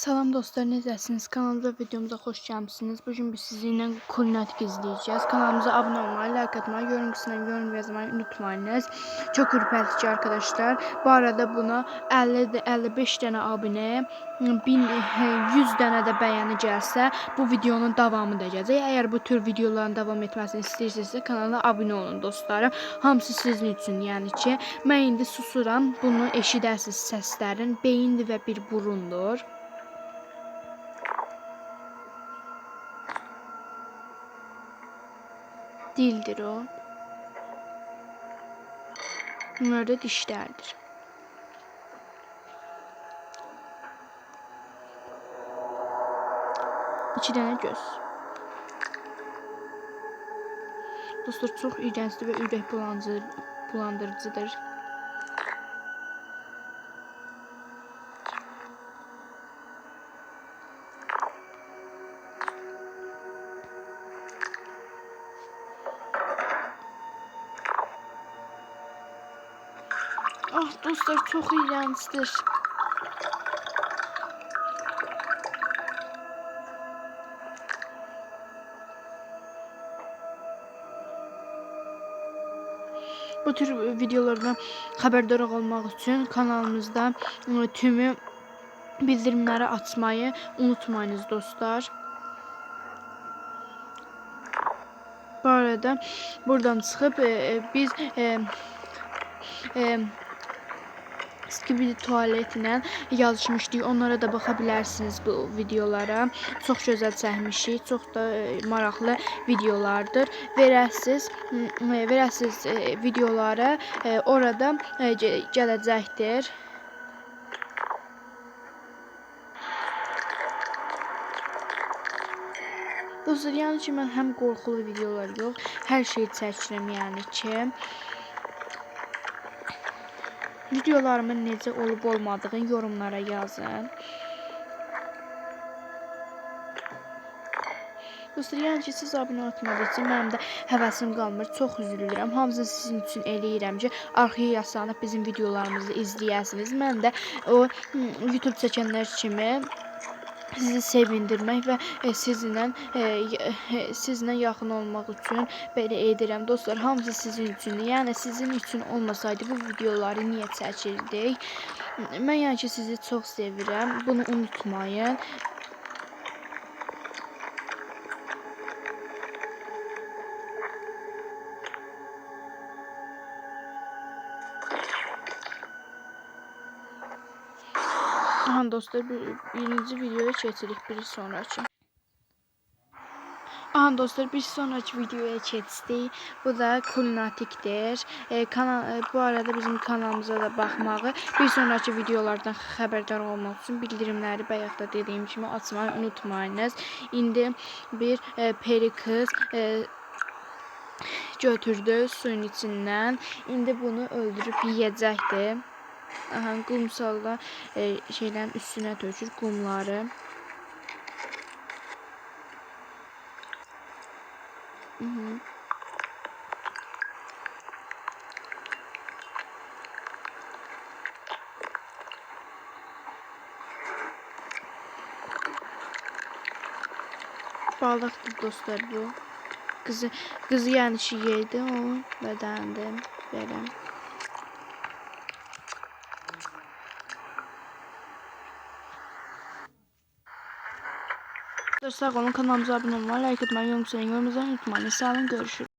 Salam dostlar, necəsiniz? Kanalımıza videomuza xoş gəlmisiniz. Bugün biz sizinlə kulinatik izleyeceğiz. Kanalımıza abunə olmayı, like atmayı, yorum qisminə yorum yazmayı unutmayınız. Çok ürpətici arkadaşlar. Bu arada buna 50 de- 55 dənə abunə, 1000 100 dənə də bəyəni gəlsə, bu videonun davamı da gələcək. Əgər bu tür videoların davam etməsini istəyirsinizsə, kanala abunə olun dostlarım. Hamısı sizin üçün, yəni ki, mən indi susuram. Bunu eşidərsiniz səslərin. Beyindir və bir burundur. Dildir o. Bunlar da dişlerdir. İki dənə göz. Dostlar çox iyrəncdir və ürək bulandırıcı, bulandırıcıdır. Ah dostlar çox iyrəncdir. Bu tür videolardan xəbərdar olmaq üçün kanalımızda ıı, tümü bildirimləri açmayı unutmayınız dostlar. Bu arada buradan çıxıb e, e, biz e, e, Skibidi tualetlə yazışmışdık. Onlara da baxa bilərsiniz bu videolara. Çox gözəl çəkmişik. Çox da e, maraqlı videolardır. Verəsiz, e, verəsiz e, videolara orada gələcəkdir. Dostlar, yəni ki, mən həm qorxulu videolar yox, hər şey çəkirəm, yəni ki. Videolarımın necə olub olmadığını yorumlara yazın. Dostlar, ki, siz abunə olmadığınız mənim də həvəsim qalmır. Çox üzülürəm. Hamısını sizin üçün eləyirəm ki, arxaya yaslanıb bizim videolarımızı izləyəsiniz. Mən də o hmm, YouTube çəkənlər kimi sizi sevindirmək və e, sizinlə e, e, sizinlə yaxın olmaq edirəm. Dostlar, hamısı sizin üçündür. Yəni sizin üçün olmasaydı bu videoları niyə çəkirdik? Mən yəni ki, sizi çox sevirəm. Bunu unutmayın. Dostlar bir, birinci videoya keçirik bir sonraki. Aha dostlar bir sonraki videoya keçdik. Bu da kulinatikdir. E, kanal, e, bu arada bizim kanalımıza da baxmağı, bir sonraki videolardan xəbərdar olmaq üçün bildirimləri bayaq da dediyim kimi açmayı unutmayınız. İndi bir e, peri kız e, götürdü suyun içindən. İndi bunu öldürüb yeyəcəkdir. Aha, qumsalla e, şeylərin üstünə tökür qumları. Hı -hı. Balıqdır dostlar bu. Qızı, qızı yəni ki yedi o bədəndə belə. Sağ olun kanalımıza abunə olmayı, like etmeyi, yorum, yorum unutmayın. Sağ olun görüşürüz.